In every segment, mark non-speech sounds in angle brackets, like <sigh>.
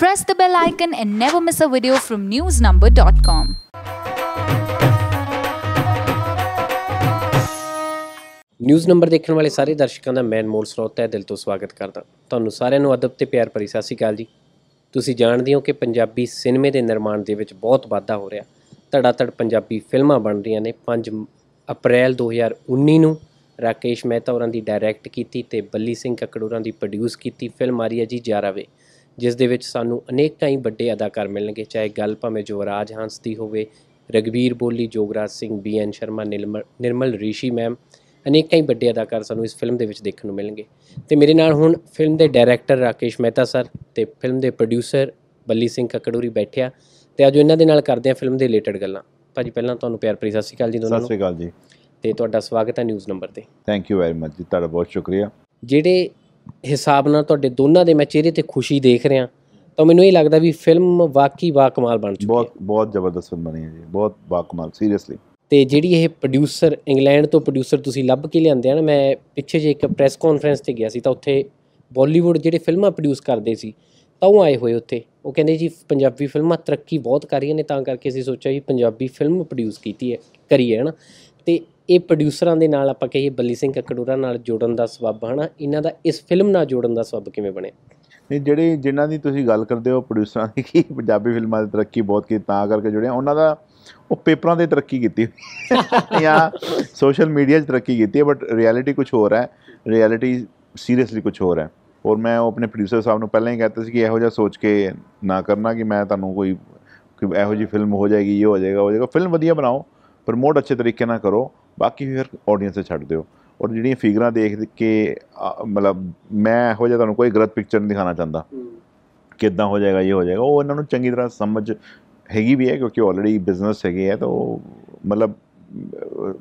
Press the bell icon and never miss a video from newsnumber.com. News number ਦੇਖਣ ਵਾਲੇ ਸਾਰੇ ਦਰਸ਼ਕਾਂ ਦਾ ਮੈਂ ਅਨਮੋਲ ਸਰੋਤ ਹੈ ਦਿਲ ਤੋਂ ਸਵਾਗਤ ਕਰਦਾ। ਤੁਹਾਨੂੰ ਸਾਰਿਆਂ ਨੂੰ ਅਦਬ ਤੇ ਪਿਆਰ ਭਰੀ ਸਤਿ ਸ਼੍ਰੀ ਅਕਾਲ ਜੀ। ਤੁਸੀਂ ਜਾਣਦੇ ਹੋ ਕਿ ਪੰਜਾਬੀ ਸਿਨੇਮੇ ਦੇ ਨਿਰਮਾਣ ਦੇ ਵਿੱਚ ਬਹੁਤ ਵਾਧਾ ਹੋ ਰਿਹਾ। ਧੜਾਧੜ ਪੰਜਾਬੀ ਫਿਲਮਾਂ ਬਣ ਰਹੀਆਂ ਨੇ। 5 ਅਪ੍ਰੈਲ 2019 ਨੂੰ ਰਾਕੇਸ਼ ਮਹਿਤਾ ਹੋਰਾਂ ਦੀ ਡਾਇਰੈਕਟ ਕੀਤੀ ਤੇ ਬੱਲੀ ਸਿੰਘ ਕੱਕੜ ਹੋਰਾਂ ਦੀ ਪ੍ਰੋਡਿਊਸ ਕੀਤੀ ਫਿਲਮ ਆ ਰਹੀ ਹੈ ਜੀ ਜਾਰਾਵੇ ਜਿਸ ਦੇ ਵਿੱਚ ਸਾਨੂੰ ਅਨੇਕਾਂ ਹੀ ਵੱਡੇ ਅਦਾਕਾਰ ਮਿਲਣਗੇ ਚਾਹੇ ਗੱਲ ਭਾਵੇਂ ਜੋਰਾਜ ਹੰਸ ਦੀ ਹੋਵੇ Ragveer Boli Jograj Singh B N Sharma Nirmal Rishi ma'am ਅਨੇਕਾਂ ਹੀ ਵੱਡੇ ਅਦਾਕਾਰ ਸਾਨੂੰ ਇਸ ਫਿਲਮ ਦੇ ਵਿੱਚ ਦੇਖਣ ਨੂੰ ਮਿਲਣਗੇ। ਤੇ ਮੇਰੇ ਨਾਲ ਹੁਣ ਫਿਲਮ ਦੇ ਡਾਇਰੈਕਟਰ ਰਾਕੇਸ਼ ਮਹਿਤਾ ਸਰ ਤੇ ਫਿਲਮ ਦੇ ਪ੍ਰੋਡਿਊਸਰ ਬੱਲੀ ਸਿੰਘ ਕੱਕੜੂਰੀ ਬੈਠਿਆ। ਤੇ ਅੱਜ ਇਹਨਾਂ ਦੇ ਨਾਲ ਕਰਦੇ ਹਾਂ ਫਿਲਮ ਦੇ ਰਿਲੇਟਡ ਗੱਲਾਂ। ਭਾਜੀ ਪਹਿਲਾਂ ਤੁਹਾਨੂੰ ਪਿਆਰ ਭਰੀ ਸਤਿ ਸ਼੍ਰੀ ਅਕਾਲ ਜੀ ਦੋਨਾਂ ਸਤਿ ਨੂੰ ਸ਼੍ਰੀ ਅਕਾਲ ਜੀ। ਤੇ ਤੁਹਾਡਾ ਸਵਾਗਤ ਹੈ ਨਿਊਜ਼ ਨੰਬਰ ਤੇ। Thank you very much ji ਤੁਹਾਡਾ ਬਹੁਤ ਸ਼ੁਕਰੀਆ। ਜਿਹੜੇ ਹਿਸਾਬ ਨਾਲ ਤੁਹਾਡੇ ਦੋਨਾਂ ਦੇ ਮੈਂ ਚਿਹਰੇ ਤੇ ਖੁਸ਼ੀ ਦੇਖ ਰਿਹਾ ਤਾਂ ਮੈਨੂੰ ਇਹ ਲੱਗਦਾ ਵੀ ਫਿਲਮ ਵਾਕਈ ਵਾ ਕਮਾਲ ਬਣ ਚੁੱਕੀ ਹੈ। ਬਹੁਤ ਬਹੁਤ ਜ਼ਬਰਦਸਤ ਫਿਲਮ ਬਣੀ ਹੈ ਜੀ ਬਹੁਤ ਬਾਕਮਾਲ ਸੀਰੀਅਸਲੀ ਤੇ ਜਿਹੜੀ ਇਹ ਪ੍ਰੋਡਿਊਸਰ ਇੰਗਲੈਂਡ ਤੋਂ ਪ੍ਰੋਡਿਊਸਰ ਤੁਸੀਂ ਲੱਭ ਕੇ ਲਿਆਂਦੇ ਆ ਨਾ ਮੈਂ ਪਿੱਛੇ ਜੇ ਇੱਕ ਪ੍ਰੈਸ ਕਾਨਫਰੰਸ ਤੇ ਗਿਆ ਸੀ ਤਾਂ ਉੱਥੇ ਬਾਲੀਵੁੱਡ ਜਿਹੜੇ ਫਿਲਮਾਂ ਪ੍ਰੋਡਿਊਸ ਕਰਦੇ ਸੀ ਤਾਂ ਉਹ ਆਏ ਹੋਏ ਉੱਥੇ। ਉਹ ਕਹਿੰਦੇ ਜੀ ਪੰਜਾਬੀ ਫਿਲਮਾਂ ਤਰੱਕੀ ਬਹੁਤ ਕਰ ਰਹੀਆਂ ਨੇ ਤਾਂ ਕਰਕੇ ਅਸੀਂ ਸੋਚਿਆ ਜੀ ਪੰਜਾਬੀ ਫਿਲਮ ਪ੍ਰੋਡਿਊਸ ਕੀਤੀ ਹੈ ਕਰੀ ਹੈ ਹਨਾ? ਤੇ ਇਹ ਪ੍ਰੋਡਿਊਸਰਾਂ ਦੇ ਨਾਲ ਆਪਾਂ ਕਹੀਏ ਬੱਲੀ ਸਿੰਘ ਕੱਕੜੂਰਾ ਨਾਲ ਜੋੜਨ ਦਾ ਸਬਬ, ਹਨਾ? ਇਹਨਾਂ ਦਾ ਇਸ ਫਿਲਮ ਨਾਲ ਜੋੜਨ ਦਾ ਸਬਬ ਕਿਵੇਂ ਬਣਿਆ? ਨਹੀਂ, ਜਿਹੜੀ ਜਿਨ੍ਹਾਂ ਦੀ ਤੁਸੀਂ ਗੱਲ ਕਰਦੇ ਹੋ ਪ੍ਰੋਡਿਊਸਰਾਂ ਦੀ ਕਿ ਪੰਜਾਬੀ ਫਿਲਮਾਂ ਦੀ ਤਰੱਕੀ ਬਹੁਤ ਕੀਤੀ, ਤਾਂ ਕਰਕੇ ਜੁੜਿਆ, ਉਹਨਾਂ ਦਾ ਉਹ ਪੇਪਰਾਂ ਤੇ ਤਰੱਕੀ ਕੀਤੀ ਜਾਂ ਸੋਸ਼ਲ ਮੀਡੀਆ 'ਚ ਤਰੱਕੀ ਕੀਤੀ ਹੈ ਬਟ ਰਿਐਲਿਟੀ ਕੁਝ ਹੋਰ ਹੈ। ਰਿਐਲਿਟੀ ਸੀਰੀਅਸਲੀ ਕੁਝ ਹੋਰ ਹੈ। ਔਰ ਮੈਂ ਉਹ ਆਪਣੇ ਪ੍ਰੋਡਿਊਸਰ ਸਾਹਿਬ ਨੂੰ ਪਹਿਲਾਂ ਹੀ ਕਹਿਤਾ ਸੀ ਕਿ ਇਹੋ ਜਿਹਾ ਸੋਚ ਕੇ ਨਾ ਕਰਨਾ ਕਿ ਮੈਂ ਤੁਹਾਨੂੰ ਕੋਈ ਇਹੋ ਜਿਹੀ ਫਿਲਮ ਹੋ ਜਾਏਗੀ, ਇਹ ਹੋ ਜਾਏਗਾ ਹੋ ਜਾਏਗਾ। ਫਿਲਮ ਵਧੀਆ ਬਣਾਓ ਪ੍ਰਮੋਟ ਅੱਛੇ ਤਰੀਕੇ ਨਾਲ ਕਰੋ। ਬਾਕੀ ਫਿਰ ਆਡੀਅנס ਤੇ ਛੱਡ ਦਿਓ। ਔਰ ਜਿਹੜੀਆਂ ਫਿਗਰਾਂ ਦੇਖ ਕੇ ਮਤਲਬ ਮੈਂ ਇਹੋ ਜਿਹਾ ਤੁਹਾਨੂੰ ਕੋਈ ਗਲਤ ਪਿਕਚਰ ਨਹੀਂ ਦਿਖਾਣਾ ਚਾਹੁੰਦਾ। ਕਿੱਦਾਂ ਹੋ ਜਾਏਗਾ ਇਹ ਹੋ ਜਾਏਗਾ। ਉਹ ਇਹਨਾਂ ਨੂੰ ਚੰਗੀ ਤਰ੍ਹਾਂ ਸਮਝ ਹੈਗੀ ਵੀ ਹੈ ਕਿਉਂਕਿ ਆਲਰੇਡੀ ਬਿਜ਼ਨਸ ਹੈਗੇ ਆ ਤਾਂ ਮਤਲਬ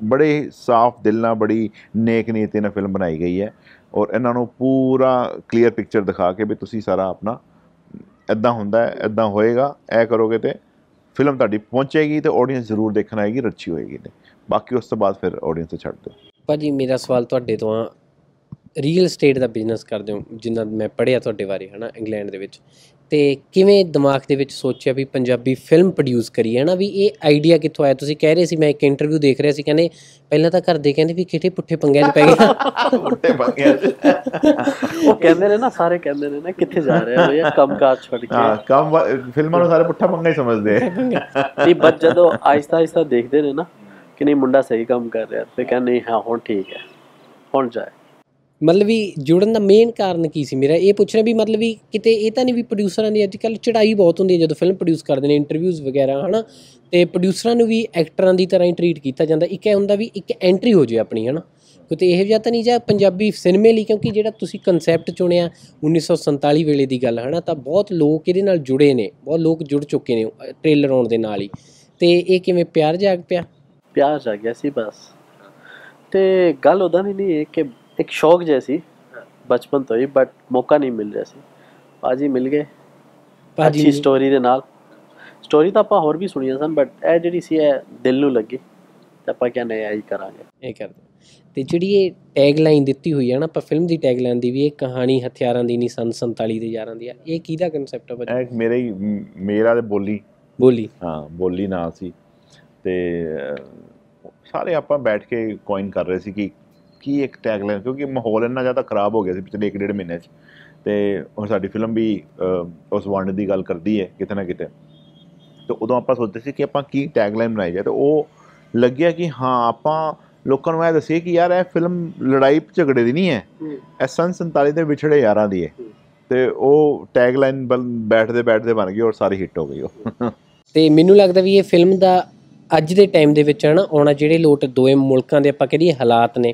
ਬੜੇ ਸਾਫ਼ ਦਿਲ ਨਾਲ ਬੜੀ ਨੇਕ ਨੀਤੀ ਨਾਲ ਫਿਲਮ ਬਣਾਈ ਗਈ ਹੈ। ਔਰ ਇਹਨਾਂ ਨੂੰ ਪੂਰਾ ਕਲੀਅਰ ਪਿਕਚਰ ਦਿਖਾ ਕੇ ਵੀ ਤੁਸੀਂ ਸਾਰਾ ਆਪਣਾ ਇਦਾਂ ਹੁੰਦਾ ਹੈ ਇਦਾਂ ਹੋਏਗਾ ਐ ਕਰੋਗੇ ਤੇ ਫਿਲਮ ਤੁਹਾਡੀ ਪਹੁੰਚੇਗੀ ਤੇ ਆਡੀਅנס ਜ਼ਰੂਰ ਦੇਖਣ ਆਏਗੀ ਰੱਚੀ ਹੋਏਗੀ ਤੇ। ਬਾਕੀ ਉਸ ਤੋਂ ਬਾਅਦ ਫਿਰ ਆਡੀਅנס ਤੇ ਛੱਡ ਦਿਓ। ਭਾਜੀ ਮੇਰਾ ਸਵਾਲ ਤੁਹਾਡੇ ਤੋਂ ਆ। ਰੀਅਲ ਏਸਟੇਟ ਦਾ ਬਿਜ਼ਨਸ ਕਰਦੇ ਹੋ ਜਿੰਨਾ ਮੈਂ ਪੜ੍ਹਿਆ ਤੁਹਾਡੇ ਬਾਰੇ ਹਨਾ ਇੰਗਲੈਂਡ ਦੇ ਵਿੱਚ। ਤੇ ਕਿਵੇਂ ਦਿਮਾਗ ਦੇ ਵਿੱਚ ਸੋਚਿਆ ਵੀ ਪੰਜਾਬੀ ਫਿਲਮ ਪ੍ਰੋਡਿਊਸ ਕਰੀਏ ਹਨਾ ਵੀ ਇਹ ਆਈਡੀਆ ਕਿੱਥੋਂ ਆਇਆ? ਤੁਸੀਂ ਕਹਿ ਰਹੇ ਸੀ ਮੈਂ ਇੱਕ ਇੰਟਰਵਿਊ ਦੇਖ ਰਿਹਾ ਸੀ ਕਹਿੰਦੇ ਪਹਿਲਾਂ ਤਾਂ ਘਰ ਦੇ ਕਹਿੰਦੇ ਵੀ ਕਿਹੜੇ ਪੁੱਠੇ ਪੰਗਿਆਂ 'ਚ ਪੈ ਗਏ। ਮੁੱਟੇ ਪੰਗਿਆਂ 'ਚ। ਉਹ ਕਹਿੰਦੇ ਨੇ ਨਾ ਸਾਰੇ ਕਹਿੰਦੇ ਨੇ ਨਾ ਕਿੱਥੇ ਜਾ ਰਹੇ ਹੋ ਇਹ ਕੰਮ ਕਾਰ ਛੱਡ ਹਾਂ ਕੇ ਕੰਮ ਵਾ- ਫਿਲਮਾਂ ਨੂੰ ਸਾਰੇ ਪੁੱਠਾ ਪੰਗਾ ਹੀ ਸਮਝਦੇ ਆ। ਨਹੀਂ ਬਸ ਜਦੋਂ ਆਹਿਸਤਾ ਆਹਿਸਤਾ ਦੇਖਦੇ ਨੇ ਨਾ ਕਿ ਨਹੀਂ ਮੁੰਡਾ ਸਹੀ ਕੰਮ ਕਰ ਰਿਹਾ ਤੇ ਕਹਿੰਦੇ ਨਹੀਂ, ਹਾਂ, ਹੁਣ ਠੀਕ ਹੈ। ਹੁਣ ਜਾਏ ਮਤਲਬ ਵੀ ਜੁੜਨ ਦਾ ਮੇਨ ਕਾਰਨ ਕੀ ਸੀ ਮੇਰਾ? ਇਹ ਪੁੱਛਣਾ ਵੀ ਮਤਲਬ ਵੀ ਕਿਤੇ ਇਹ ਤਾਂ ਨਹੀਂ ਵੀ ਪ੍ਰੋਡਿਊਸਰਾਂ ਦੀ ਅੱਜ ਕੱਲ੍ਹ ਚੜਾਈ ਬਹੁਤ ਹੁੰਦੀ ਹੈ, ਜਦੋਂ ਫਿਲਮ ਪ੍ਰੋਡਿਊਸ ਕਰਦੇ ਨੇ ਇੰਟਰਵਿਊਜ਼ ਵਗੈਰਾ, ਹਨਾ? ਤੇ ਪ੍ਰੋਡਿਊਸਰਾਂ ਨੂੰ ਵੀ ਐਕਟਰਾਂ ਦੀ ਤਰ੍ਹਾਂ ਹੀ ਟਰੀਟ ਕੀਤਾ ਜਾਂਦਾ। ਇੱਕ ਇਹ ਹੁੰਦਾ ਵੀ ਇੱਕ ਐਂਟਰੀ ਹੋ ਜੇ ਆਪਣੀ, ਹਨਾ? ਕਿਤੇ ਇਹ ਜਿਹਾ ਤਾਂ ਨਹੀਂ ਜਾਂ ਪੰਜਾਬੀ ਸਿਨੇਮੇ ਲਈ, ਕਿਉਂਕਿ ਜਿਹੜਾ ਤੁਸੀਂ ਕਨਸੈਪਟ ਚੁਣਿਆ 1947 ਵੇਲੇ ਦੀ ਗੱਲ, ਹਨਾ? ਤਾਂ ਬਹੁਤ ਲੋਕ ਇਹਦੇ ਨਾਲ ਜੁੜੇ ਨੇ, ਬਹੁਤ ਲੋਕ ਜੁੜ ਚੁੱਕੇ ਨੇ ਟ੍ਰੇਲਰ ਆਉਣ ਦੇ ਨਾਲ ਹੀ। ਤੇ ਇਹ ਕਿਵੇਂ ਪਿਆਰ ਜਾਗ ਪਿਆ? ਪਿਆਰ ਜਾ ਗਿਆ ਸੀ ਬਸ। ਤੇ ਗੱਲ ਉਹਦਾ ਨਹੀਂ ਨਹੀਂ ਹੈ ਕਿ ਇੱਕ ਸ਼ੌਕ ਜੈਸੀ ਬਚਪਨ ਤੋਂ ਹੀ ਬਟ ਮੌਕਾ ਨਹੀਂ ਮਿਲ ਰਿਹਾ ਸੀ। ਬਾਜੀ ਮਿਲ ਗਏ। ਅੱਛੀ ਸਟੋਰੀ ਦੇ ਨਾਲ। ਸਟੋਰੀ ਤਾਂ ਆਪਾਂ ਹੋਰ ਵੀ ਸੁਣੀਆਂ ਸਨ ਬਟ ਇਹ ਜਿਹੜੀ ਸੀ ਇਹ ਦਿਲ ਨੂੰ ਲੱਗੀ। ਤੇ ਆਪਾਂ ਕਹਿੰਦੇ ਇਹ ਹੀ ਕਰਾਂਗੇ। ਇਹ ਕਰਦੇ ਤੇ ਜਿਹੜੀ ਇਹ ਟੈਗ ਲਾਈਨ ਦਿੱਤੀ ਹੋਈ ਹੈ ਨਾ ਆਪਾਂ ਫਿਲਮ ਦੀ ਟੈਗ ਲਾਈਨ ਦੀ ਵੀ ਇਹ ਕਹਾਣੀ ਹਥਿਆਰਾਂ ਦੀ ਨਹੀਂ ਸੰਨ 47 ਦੇ ਯਾਰਾਂ ਦੀ ਆ। ਇਹ ਕਿਹਦਾ ਕਨਸੈਪਟ ਹੈ ਭਾਜੀ? ਇਹ ਮੇਰੇ ਮੇਰਾ ਤੇ ਬੋਲੀ। ਬੋਲੀ। ਹਾਂ ਬੋਲੀ ਨਾਂ ਸੀ। ਤੇ ਸਾਰੇ ਆਪਾਂ ਬੈਠ ਕੇ ਕੋਇਨ ਕਰ ਰਹੇ ਸੀ ਕਿ ਕੀ ਇੱਕ ਟੈਗਲਾਈਨ ਕਿਉਂਕਿ ਮਾਹੌਲ ਇੰਨਾ ਜ਼ਿਆਦਾ ਖਰਾਬ ਹੋ ਗਿਆ ਸੀ ਪਿਛਲੇ ਇੱਕ ਡੇਢ ਮਹੀਨੇ 'ਚ। ਤੇ ਹੁਣ ਸਾਡੀ ਫਿਲਮ ਵੀ ਉਸ ਵੰਡ ਦੀ ਗੱਲ ਕਰਦੀ ਹੈ ਕਿਤੇ ਨਾ ਕਿਤੇ। ਤੇ ਉਦੋਂ ਆਪਾਂ ਸੋਚਦੇ ਸੀ ਕਿ ਆਪਾਂ ਕੀ ਟੈਗਲਾਈਨ ਬਣਾਈ ਜਾਏ ਤੇ ਉਹ ਲੱਗਿਆ ਕਿ ਹਾਂ ਆਪਾਂ ਲੋਕਾਂ ਨੂੰ ਇਹ ਦੱਸੀਏ ਕਿ ਯਾਰ ਇਹ ਫਿਲਮ ਲੜਾਈ ਝਗੜੇ ਦੀ ਨਹੀਂ ਹੈ। ਇਹ ਸੰਨ 47 ਦੇ ਵਿਛੜੇ ਯਾਰਾਂ ਦੀ ਹੈ। ਤੇ ਉਹ ਟੈਗਲਾਈਨ ਬੈਠਦੇ ਬੈਠਦੇ ਬਣ ਗਈ ਔਰ ਸਾਰੀ ਹਿੱਟ ਹੋ ਗਈ ਉਹ। ਤੇ ਮੈਨੂੰ ਲੱਗਦਾ ਵੀ ਇਹ ਫਿਲਮ ਦਾ ਅੱਜ ਦੇ ਟਾਈਮ ਦੇ ਵਿੱਚ ਹਨਾ ਆਉਣਾ ਜਿਹੜੇ ਲੋਟ ਦੋਵੇਂ ਮੁਲਕਾਂ ਦੇ ਆਪਾਂ ਕਹੀਏ ਹਾਲਾਤ ਨੇ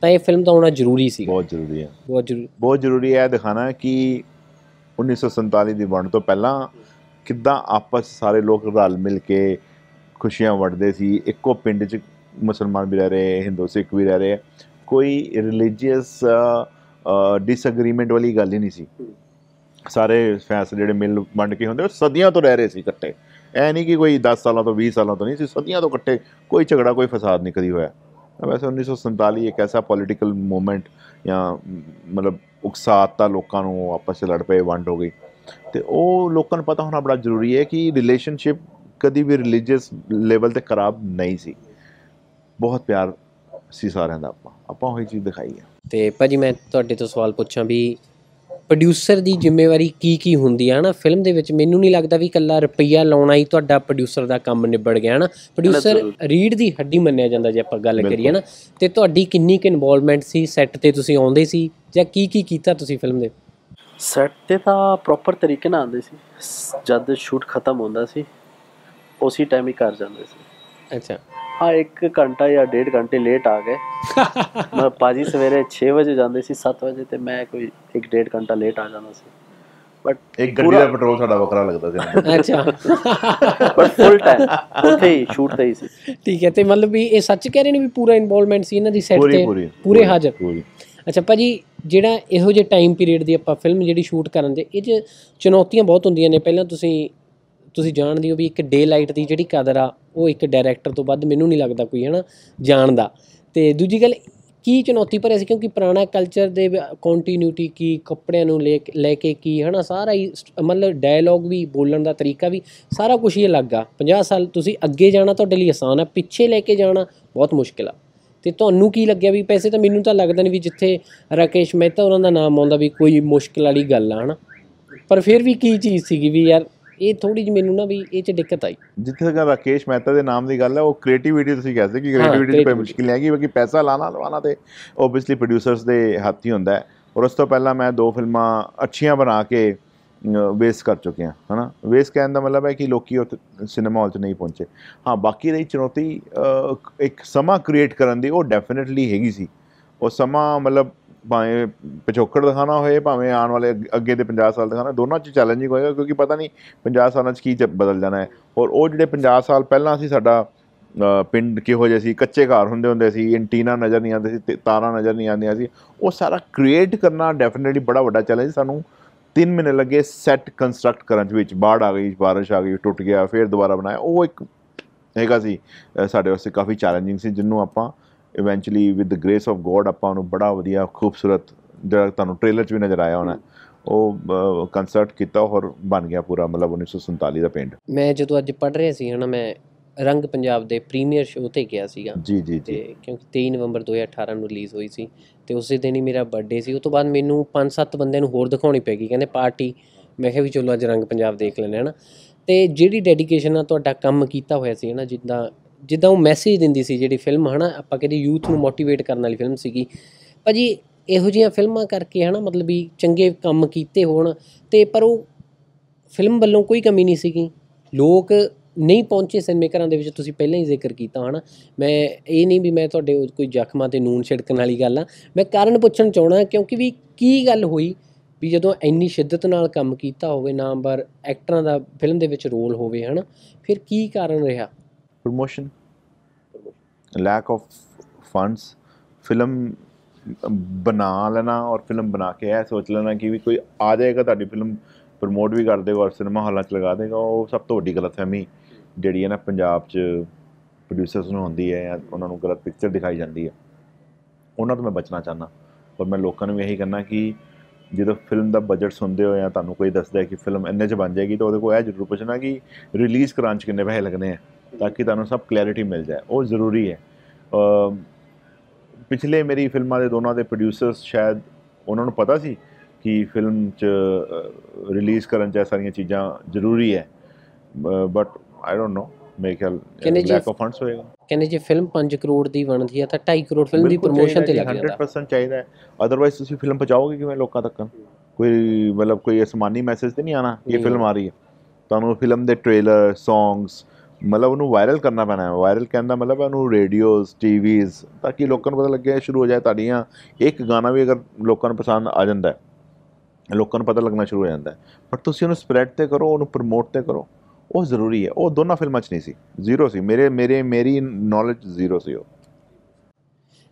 ਤਾਂ ਇਹ ਫਿਲਮ ਦਾ ਆਉਣਾ ਜ਼ਰੂਰੀ ਸੀ। ਬਹੁਤ ਜ਼ਰੂਰੀ ਹੈ। ਬਹੁਤ ਜ਼ਰੂਰੀ। ਬਹੁਤ ਜ਼ਰੂਰੀ ਹੈ ਦਿਖਾਣਾ ਕਿ 1947 ਦੀ ਵੰਡ ਤੋਂ ਪਹਿਲਾਂ ਕਿੱਦਾਂ ਆਪਸ ਸਾਰੇ ਲੋਕ ਰਲ ਮਿਲ ਕੇ ਖੁਸ਼ੀਆਂ ਵੰਡਦੇ ਸੀ ਇੱਕੋ ਪਿੰਡ 'ਚ ਮੁਸਲਮਾਨ ਵੀ ਰਹਿ ਰਹੇ ਹਿੰਦੂ ਸਿੱਖ ਵੀ ਰਹਿ ਰਹੇ ਕੋਈ ਰਿਲੀਜੀਅਸ ਡਿਸਐਗਰੀਮੈਂਟ ਵਾਲੀ ਗੱਲ ਹੀ ਨਹੀਂ ਸੀ। ਸਾਰੇ ਫੈਸਲੇ ਜਿਹੜੇ ਮਿਲ ਵੰਡ ਕੇ ਹੁੰਦੇ ਸਦੀਆਂ ਤੋਂ ਰਹਿ ਰਹੇ ਸੀ ਇਕੱਠੇ। ਐ ਨਹੀਂ ਕਿ ਕੋਈ 10 ਸਾਲਾਂ ਤੋਂ 20 ਸਾਲਾਂ ਤੋਂ ਨਹੀਂ ਸੀ ਸਦੀਆਂ ਤੋਂ ਇਕੱਠੇ ਕੋਈ ਝਗੜਾ ਕੋਈ ਫਸਾਦ ਨਹੀਂ ਕਦੀ ਹੋਇਆ। ਵੈਸੇ 1947 ਇੱਕ ਐਸਾ ਪੋਲੀਟੀਕਲ ਮੂਵਮੈਂਟ ਜਾਂ ਮ, ਮਤਲਬ ਉਕਸਾਤਾ ਲੋਕਾਂ ਨੂੰ ਆਪਸ ਵਿੱਚ ਲੜ ਪਏ ਵੰਡ ਹੋ ਗਈ। ਤੇ ਉਹ ਲੋਕਾਂ ਨੂੰ ਪਤਾ ਹੋਣਾ ਬੜਾ ਜ਼ਰੂਰੀ ਹੈ ਕਿ ਰਿਲੇਸ਼ਨਸ਼ਿਪ ਕਦੀ ਵੀ ਰਿਲੀਜੀਅਸ ਲੈਵਲ ਤੇ ਖਰਾਬ ਨਹੀਂ ਸੀ। ਬਹੁਤ ਪਿਆਰ ਸੀ ਸਾਰਿਆਂ ਦਾ ਆਪਾਂ। ਆਪਾਂ ਉਹੀ ਚੀਜ਼ ਦਿਖਾਈ ਹੈ। ਤੇ ਭਾਜੀ ਮੈਂ ਤੁਹਾਡੇ ਤੋਂ ਸਵਾਲ ਪੁੱਛਾਂ ਵੀ ਪ੍ਰੋਡਿਊਸਰ ਦੀ ਜ਼ਿੰਮੇਵਾਰੀ ਕੀ ਕੀ ਹੁੰਦੀ ਹੈ ਹਨਾ? ਫਿਲਮ ਦੇ ਵਿੱਚ ਮੈਨੂੰ ਨਹੀਂ ਲੱਗਦਾ ਵੀ ਇਕੱਲਾ ਰੁਪਈਆ ਲਾਉਣਾ ਹੀ ਤੁਹਾਡਾ ਪ੍ਰੋਡਿਊਸਰ ਦਾ ਕੰਮ ਨਿਬੜ ਗਿਆ ਹਨਾ? ਪ੍ਰੋਡਿਊਸਰ। ਰੀਡ ਦੀ ਹੱਡੀ ਮੰਨਿਆ ਜਾਂਦਾ ਜੇ ਆਪਾਂ ਗੱਲ ਕਰੀਏ। ਨਾ ਤੇ ਤੁਹਾਡੀ ਕਿੰਨੀ ਕੁ ਇਨਵੋਲਵਮੈਂਟ ਸੀ? ਸੈੱਟ ਤੇ ਤੁਸੀਂ ਆਉਂਦੇ ਸੀ ਜਾਂ ਕੀ ਕੀ ਕੀਤਾ ਤੁਸੀਂ ਫਿਲਮ ਦੇ? ਸੈੱਟ ਤੇ ਤਾਂ ਪ੍ਰੋਪਰ ਤਰੀਕੇ ਨਾਲ ਆਉਂਦੇ ਸੀ। ਜਦ ਸ਼ੂਟ ਖਤਮ ਹੁੰਦਾ ਸੀ ਉਸੇ ਟਾਈਮ ਹੀ ਘਰ ਜਾਂਦੇ ਸੀ। ਅੱਛਾ। ਹਾਂ 1 ਘੰਟਾ ਜਾਂ 1.5 ਘੰਟੇ ਲੇਟ ਆ ਗਏ। <laughs> ਮੈਂ ਪਾਜੀ ਸਵੇਰੇ 6 ਵਜੇ ਜਾਂਦੇ ਸੀ 7 ਵਜੇ ਤੇ ਮੈਂ ਕੋਈ 1.5 ਘੰਟਾ ਲੇਟ ਆ ਜਾਂਦਾ ਸੀ। ਬਟ ਇੱਕ ਗੱਡੀ ਦਾ ਪੈਟਰੋਲ ਸਾਡਾ ਵੱਖਰਾ ਲੱਗਦਾ ਸੀ। ਅੱਛਾ। ਬਟ ਫੁੱਲ ਟਾਈਮ ਉੱਥੇ ਹੀ ਸ਼ੂਟ ਤੇ ਹੀ ਸੀ। ਠੀਕ ਹੈ ਤੇ ਮਤਲਬ ਵੀ ਇਹ ਸੱਚ ਕਹਿ ਰਹੇ ਨੇ ਵੀ ਪੂਰਾ ਇਨਵੋਲਵਮੈਂਟ ਸੀ ਇਹਨਾਂ ਦੀ ਸੈੱਟ ਤੇ? ਪੂਰੀ ਪੂਰੇ ਹਾਜ਼ਰ? ਪੂਰੀ। ਅੱਛਾ ਭਾਜੀ ਜਿਹੜਾ ਇਹੋ ਜਿਹੇ ਟਾਈਮ ਪੀਰੀਅਡ ਦੀ ਆਪਾਂ ਫਿਲਮ ਜਿਹੜੀ ਸ਼ੂਟ ਕਰਨ ਦੇ ਇਹ 'ਚ ਚੁਣੌਤੀਆਂ ਬਹੁਤ ਹੁੰਦੀਆਂ ਨੇ। ਪਹਿਲਾਂ ਤੁਸੀਂ ਤੁਸੀਂ ਜਾਣਦੇ ਹੋ ਵੀ ਇੱਕ ਡੇ ਲਾਈਟ ਦੀ ਜਿਹੜੀ ਕਦਰ ਆ, ਉਹ ਇੱਕ ਡਾਇਰੈਕਟਰ ਤੋਂ ਵੱਧ ਮੈਨੂੰ ਨਹੀਂ ਲੱਗਦਾ ਕੋਈ, ਹਨਾ ਜਾਣਦਾ ਤੇ ਦੂਜੀ ਗੱਲ, ਕੀ ਚੁਣੌਤੀ ਭਰਿਆ ਸੀ? ਕਿਉਂਕਿ ਪੁਰਾਣਾ ਕਲਚਰ ਦੇ ਕੰਟੀਨਿਊਟੀ ਕੀ, ਕੱਪੜਿਆਂ ਨੂੰ ਲੈ ਕੇ- ਲੈ ਕੇ ਕੀ, ਹਨਾ, ਸਾਰਾ ਹੀ ਸ- ਮਤਲਬ ਡਾਇਲੌਗ ਵੀ, ਬੋਲਣ ਦਾ ਤਰੀਕਾ ਵੀ ਸਾਰਾ ਕੁਝ ਹੀ ਅਲੱਗ ਆ। 50 ਸਾਲ ਤੁਸੀਂ ਅੱਗੇ ਜਾਣਾ ਤੁਹਾਡੇ ਲਈ ਆਸਾਨ ਆ, ਪਿੱਛੇ ਲੈ ਕੇ ਜਾਣਾ ਬਹੁਤ ਮੁਸ਼ਕਿਲ ਆ। ਤੇ ਤੁਹਾਨੂੰ ਕੀ ਲੱਗਿਆ ਵੀ ਪੈਸੇ ਤਾਂ ਮੈਨੂੰ ਤਾਂ ਲੱਗਦਾ ਨਹੀਂ ਵੀ ਜਿੱਥੇ ਰਾਕੇਸ਼ ਮਹਿਤਾ ਉਹਨਾਂ ਦਾ ਨਾਮ ਆਉਂਦਾ ਵੀ ਕੋਈ ਮੁਸ਼ਕਿਲ ਵਾਲੀ ਗੱਲ ਆ, ਹਨਾ। ਪਰ ਫਿਰ ਵੀ ਕੀ ਚੀਜ਼ ਸੀਗੀ ਵੀ ਯਾਰ ਇਹ ਥੋੜੀ ਜਿਹੀ ਮੈਨੂੰ ਨਾ ਵੀ ਇਹ ਚ ਦਿੱਕਤ ਆਈ। ਜਿੱਥੇ ਤੱਕ ਰਾਕੇਸ਼ ਮਹਿਤਾ ਦੇ ਨਾਮ ਦੀ ਗੱਲ ਹੈ ਉਹ ਕ੍ਰੀਏਟੀਵਿਟੀ ਤੁਸੀਂ ਕਹਿ ਸਕਦੇ ਕਿ ਕ੍ਰੀਏਟੀਵਿਟੀ creativity। ਮੁਸ਼ਕਿਲ ਨਹੀਂ ਹੈਗੀ ਕਿਉਂਕਿ ਪੈਸਾ ਲਾਣਾ ਲਵਾਣਾ ਤੇ ਓਬਵੀਅਸਲੀ ਪ੍ਰੋਡਿਊਸਰਸ ਦੇ ਹੱਥ ਹੀ ਹੁੰਦਾ ਹੈ। ਔਰ ਉਸ ਤੋਂ ਪਹਿਲਾਂ ਮੈਂ ਦੋ ਫਿਲਮਾਂ ਅੱਛੀਆਂ ਬਣਾ ਕੇ ਵੇਸਟ ਕਰ ਚੁੱਕੇ ਹਾਂ ਹਨਾ? ਵੇਸਟ ਕਹਿਣ ਦਾ ਮਤਲਬ ਹੈ ਕਿ ਲੋਕੀ ਉਹ ਸਿਨੇਮਾ ਹਾਲ 'ਚ ਨਹੀਂ ਪਹੁੰਚੇ। ਹਾਂ ਬਾਕੀ ਰਹੀ ਚੁਣੌਤੀ ਇੱਕ ਸਮਾਂ ਕ੍ਰੀਏਟ ਕਰਨ ਦੀ ਉਹ ਡੈਫੀਨਿਟਲੀ ਹੈਗੀ ਸੀ। ਉਹ ਸਮਾਂ ਮਤਲਬ ਭਾਵੇਂ ਪਿਛੋਕੜ ਦਿਖਾਣਾ ਹੋਏ, ਭਾਵੇਂ ਆਉਣ ਵਾਲੇ ਅੱਗੇ- ਅੱਗੇ ਦੇ 50 ਸਾਲ ਦਿਖਾਣਾ ਦੋਨਾਂ 'ਚ ਚੈਲੰਜਿੰਗ ਹੋਏਗਾ, ਕਿਉਂਕਿ ਪਤਾ ਨਹੀਂ 50 ਸਾਲਾਂ 'ਚ ਕੀ ਚ- ਬਦਲ ਜਾਣਾ ਹੈ। ਔਰ ਉਹ ਜਿਹੜੇ 50 ਸਾਲ ਪਹਿਲਾਂ ਸੀ ਸਾਡਾ ਪਿੰਡ ਕਿਹੋ ਜਿਹੇ ਸੀ, ਕੱਚੇ ਘਰ ਹੁੰਦੇ ਹੁੰਦੇ ਸੀ, ਐਂਟੀਨਾ ਨਜ਼ਰ ਨਹੀਂ ਆਉਂਦੇ ਸੀ ਤਾਰਾਂ ਨਜ਼ਰ ਨਹੀਂ ਆਉਂਦੀਆਂ ਸੀ, ਉਹ ਸਾਰਾ ਕ੍ਰੀਏਟ ਕਰਨਾ ਡੈਫੀਨਿਟਲੀ ਬੜਾ ਵੱਡਾ ਚੈਲੰਜ ਸਾਨੂੰ 3 ਮਹੀਨੇ ਲੱਗੇ ਸੈੱਟ ਕੰਸਟਰਕਟ ਕਰਨ 'ਚ ਵਿੱਚ। ਬਾੜ ਆ ਗਈ, ਬਾਰਿਸ਼ ਆ ਗਈ, ਟੁੱਟ ਗਿਆ, ਫਿਰ ਦੁਬਾਰਾ ਬਣਾਇਆ। ਉਹ ਇੱਕ ਹੈਗਾ ਸੀ ਸਾਡੇ ਵਾਸਤੇ ਕਾਫੀ ਚੈਲੰਜਿੰਗ ਸੀ, ਜਿਹਨੂੰ ਆਪਾਂ eventually with the grace of God ਆਪਾਂ ਨੂੰ ਬੜਾ ਵਧੀਆ ਖੂਬਸੂਰਤ ਜਿਹੜਾ ਤੁਹਾਨੂੰ ਟ੍ਰੇਲਰ 'ਚ ਵੀ ਨਜ਼ਰ ਆਇਆ ਹੋਣਾ ਉਹ ਕੰਸਰਟ ਕੀਤਾ ਔਰ ਬਣ ਗਿਆ ਪੂਰਾ ਮਤਲਬ 1947 ਦਾ ਪਿੰਡ। ਮੈਂ ਜਦੋਂ ਅੱਜ ਪੜ੍ਹ ਰਿਹਾ ਸੀ ਹਨਾ ਮੈਂ ਰੰਗ ਪੰਜਾਬ ਦੇ ਪ੍ਰੀਮੀਅਰ ਸ਼ੋਅ ਤੇ ਗਿਆ ਸੀਗਾ। ਜੀ ਜੀ ਜੀ। ਕਿਉਂਕਿ 23 ਨਵੰਬਰ 2018 ਨੂੰ ਰਿਲੀਜ਼ ਹੋਈ ਸੀ ਤੇ ਉਸੇ ਦਿਨ ਹੀ ਮੇਰਾ ਬਰਥਡੇ ਸੀ। ਉਸ ਤੋਂ ਬਾਅਦ ਮੈਨੂੰ 5-7 ਬੰਦਿਆਂ ਨੂੰ ਹੋਰ ਦਿਖਾਉਣੀ ਪੈ ਗਈ ਕਹਿੰਦੇ ਪਾਰਟੀ ਮੈਂ ਕਿਹਾ ਵੀ ਚਲੋ ਅੱਜ ਰੰਗ ਪੰਜਾਬ ਦੇਖ ਲੈਂਦੇ ਹਾਂ ਨਾ ਤੇ ਜਿਹੜੀ ਡੈਡੀਕੇਸ਼ਨ ਨਾਲ ਤੁਹਾਡਾ ਕੰਮ ਕੀਤਾ ਹੋਇਆ ਸੀ ਹਨਾ ਜਿੱਦਾਂ ਜਿੱਦਾਂ ਉਹ ਮੈਸੇਜ ਦਿੰਦੀ ਸੀ ਜਿਹੜੀ ਫਿਲਮ ਹਨਾ, ਆਪਾਂ ਕਹਿੰਦੇ ਯੂਥ ਨੂੰ ਮੋਟੀਵੇਟ ਕਰਨ ਵਾਲੀ ਫਿਲਮ ਸੀਗੀ। ਭਾਜੀ, ਇਹੋ ਜਿਹੀਆਂ ਫਿਲਮਾਂ ਕਰਕੇ, ਹਨਾ, ਮਤਲਬ ਵੀ ਚੰਗੇ ਕੰਮ ਕੀਤੇ ਹੋਣ ਤੇ ਪਰ ਉਹ ਫਿਲਮ ਵੱਲੋਂ ਕੋਈ ਕਮੀ ਨਹੀਂ ਸੀਗੀ। ਲੋਕ ਨਹੀਂ ਪਹੁੰਚੇ ਸਿਨੇਮੇ ਘਰਾਂ ਦੇ ਵਿੱਚ, ਤੁਸੀਂ ਪਹਿਲਾਂ ਹੀ ਜ਼ਿਕਰ ਕੀਤਾ, ਹਨਾ। ਮੈਂ ਇਹ ਨਹੀਂ ਵੀ ਮੈਂ ਤੁਹਾਡੇ ਕੋਈ ਜ਼ਖਮਾਂ ਤੇ ਨੂਨ ਛਿੜਕਣ ਵਾਲੀ ਗੱਲ ਆ। ਮੈਂ ਕਾਰਨ ਪੁੱਛਣ ਚਾਹਣਾ ਕਿਉਂਕਿ ਵੀ ਕੀ ਗੱਲ ਹੋਈ ਵੀ ਜਦੋਂ ਇੰਨੀ ਸ਼ਿੱਦਤ ਨਾਲ ਕੰਮ ਕੀਤਾ ਹੋਵੇ, ਨਾਮਵਰ ਐਕਟਰਾਂ ਦਾ ਫਿਲਮ ਦੇ ਵਿੱਚ ਰੋਲ ਹੋਵੇ, ਹਨਾ, ਫਿਰ ਕੀ ਕਾਰਨ ਰਿਹਾ? Promotion? Lack of funds. Film ਬਣਾ ਲੈਣਾ ਔਰ ਫਿਲਮ ਬਣਾ ਕੇ ਇਹ ਸੋਚ ਲੈਣਾ ਕਿ ਵੀ ਕੋਈ ਆ ਜਾਏਗਾ, ਤੁਹਾਡੀ ਫਿਲਮ ਪ੍ਰਮੋਟ ਵੀ ਕਰ ਦੇਗਾ ਔਰ ਸਿਨੇਮਾ ਹਾਲਾਂ 'ਚ ਲਗਾ ਦੇਗਾ। ਉਹ ਸਭ ਤੋਂ ਵੱਡੀ ਗਲਤਫਹਿਮੀ ਜਿਹੜੀ ਹੈ ਨਾ ਪੰਜਾਬ 'ਚ ਪ੍ਰੋਡਿਊਸਰਸ ਨੂੰ ਹੁੰਦੀ ਹੈ ਜਾਂ ਉਹਨਾਂ ਨੂੰ ਗਲਤ ਪਿਕਚਰ ਦਿਖਾਈ ਜਾਂਦੀ ਹੈ। ਉਹਨਾਂ ਤੋਂ ਮੈਂ ਬਚਣਾ ਚਾਹੁੰਦਾ। ਔਰ ਮੈਂ ਲੋਕਾਂ ਨੂੰ ਵੀ ਇਹੀ ਕਹਿਣਾ ਕਿ ਜਦੋਂ ਫਿਲਮ ਦਾ ਬਜਟ ਸੁਣਦੇ ਹੋ ਜਾਂ ਤੁਹਾਨੂੰ ਕੋਈ ਦੱਸਦਾ ਹੈ ਕਿ ਫਿਲਮ ਇੰਨੇ 'ਚ ਬਣ ਜਾਏਗੀ ਤਾਂ ਉਹਦੇ ਕੋਲ ਇਹ ਜ਼ਰੂਰ ਪੁੱਛਣਾ ਕਿ ਰਿਲੀਜ਼ ਕਰਾਉਣ 'ਚ ਕਿੰਨੇ ਪੈਸੇ ਲੱਗਣੇ ਆ। ਤਾਂ ਕਿ ਤੁਹਾਨੂੰ ਸਭ ਕਲੈਰਿਟੀ ਮਿਲ ਜਾਏ। ਉਹ ਜ਼ਰੂਰੀ ਹੈ। ਪਿਛਲੇ ਮੇਰੀ ਫਿਲਮਾਂ ਦੇ ਦੋਨਾਂ ਦੇ ਪ੍ਰੋਡਿਊਸਰਸ ਸ਼ਾਇਦ ਉਹਨਾਂ ਨੂੰ ਪਤਾ ਸੀ ਕਿ ਫਿਲਮ 'ਚ ਰਿਲੀਜ਼ ਕਰਨ 'ਚ ਸਾਰੀਆਂ ਚੀਜ਼ਾਂ ਜ਼ਰੂਰੀ ਹੈ। ਬਟ ਆਈ ਡੋਨਟ ਨੋ ਮੇਰੇ ਖਿਆਲ ਲੈਕ ਆਫ ਫੰਡਸ ਹੋਏਗਾ। ਕਹਿੰਦੇ ਜੇ ਫਿਲਮ 5 ਕਰੋੜ ਦੀ ਬਣਦੀ ਆ ਤਾਂ 2.5 ਕਰੋੜ ਫਿਲਮ ਦੀ ਪ੍ਰੋਮੋਸ਼ਨ ਤੇ ਲੱਗ ਜੀ, ਜਾਂਦਾ 100% ਚਾਹੀਦਾ ਹੈ। ਅਦਰਵਾਈਜ਼ ਤੁਸੀਂ ਫਿਲਮ ਪਹੁੰਚਾਓਗੇ ਕਿਵੇਂ ਲੋਕਾਂ ਤੱਕ? ਕੋਈ ਮਤਲਬ ਕੋਈ ਅਸਮਾਨੀ ਮੈਸੇਜ ਤੇ ਨਹੀਂ ਆਣਾ ਇਹ ਫਿਲਮ ਆ ਰਹੀ ਹੈ। ਤੁਹਾਨੂੰ ਫਿਲਮ ਦੇ ਟ੍ਰੇਲਰ ਸੌਂਗਸ ਮਤਲਬ ਉਹਨੂੰ ਵਾਇਰਲ ਕਰਨਾ ਪੈਣਾ ਵਾਇਰਲ ਕਰਨ ਦਾ ਮਤਲਬ ਉਹਨੂੰ ਰੇਡੀਓਜ਼ ਟੀਵੀਜ਼ ਤਾਂ ਕਿ ਲੋਕਾਂ ਨੂੰ ਪਤਾ ਲੱਗੇ ਸ਼ੁਰੂ ਹੋ ਜਾਏ ਤੁਹਾਡੀਆਂ ਇੱਕ ਗਾਣਾ ਵੀ ਅਗਰ ਲੋਕਾਂ ਨੂੰ ਪਸੰਦ ਆ ਜਾਂਦਾ ਲੋਕਾਂ ਨੂੰ ਪਤਾ ਲੱਗਣਾ ਸ਼ੁਰੂ ਹੋ ਜਾਂਦਾ ਬਟ ਤੁਸੀਂ ਉਹਨੂੰ ਸਪਰੈਡ ਤੇ ਕਰੋ, ਉਹਨੂੰ ਪ੍ਰਮੋਟ ਤੇ ਕਰੋ। ਉਹ ਜ਼ਰੂਰੀ ਹੈ। ਉਹ ਦੋਨਾਂ ਫਿਲਮਾਂ 'ਚ ਨਹੀਂ ਸੀ। ਜ਼ੀਰੋ ਸੀ। ਮੇਰੇ ਮੇਰੇ, ਮੇਰੀ ਨੌਲੇਜ ਜ਼ੀਰੋ ਸੀ ਉਹ।